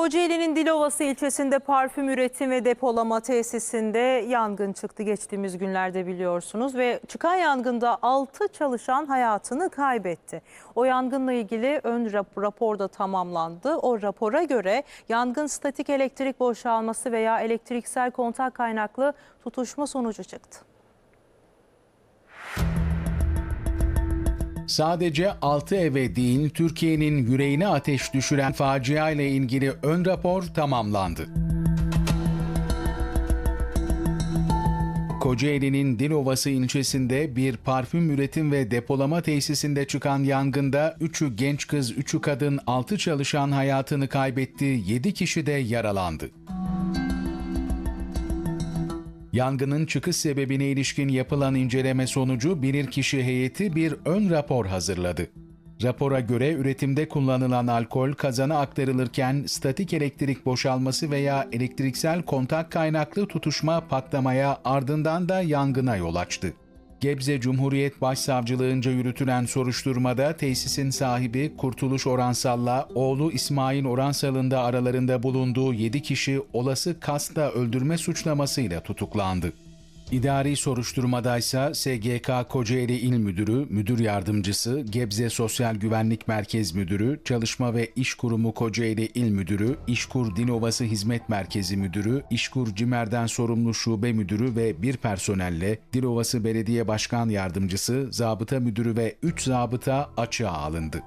Kocaeli'nin Dilovası ilçesinde parfüm üretim ve depolama tesisinde yangın çıktı geçtiğimiz günlerde biliyorsunuz ve çıkan yangında 6 çalışan hayatını kaybetti. O yangınla ilgili ön rap- rapor da tamamlandı. O rapora göre yangın statik elektrik boşalması veya elektriksel kontak kaynaklı tutuşma sonucu çıktı. Sadece 6 eve değil Türkiye'nin yüreğine ateş düşüren facia ile ilgili ön rapor tamamlandı. Kocaeli'nin Dilovası ilçesinde bir parfüm üretim ve depolama tesisinde çıkan yangında 3'ü genç kız, 3'ü kadın, 6 çalışan hayatını kaybetti, 7 kişi de yaralandı. Yangının çıkış sebebine ilişkin yapılan inceleme sonucu bilirkişi heyeti bir ön rapor hazırladı. Rapora göre üretimde kullanılan alkol kazana aktarılırken statik elektrik boşalması veya elektriksel kontak kaynaklı tutuşma patlamaya ardından da yangına yol açtı. Gebze Cumhuriyet Başsavcılığınca yürütülen soruşturmada tesisin sahibi Kurtuluş Oransal'la oğlu İsmail Oransal'ın da aralarında bulunduğu 7 kişi olası kasta öldürme suçlamasıyla tutuklandı. İdari soruşturmadaysa SGK Kocaeli İl Müdürü, Müdür Yardımcısı, Gebze Sosyal Güvenlik Merkez Müdürü, Çalışma ve İş Kurumu Kocaeli İl Müdürü, İşkur Dilovası Hizmet Merkezi Müdürü, İşkur Cimer'den sorumlu şube müdürü ve bir personelle Dilovası Belediye Başkan Yardımcısı, Zabıta Müdürü ve 3 zabıta açığa alındı.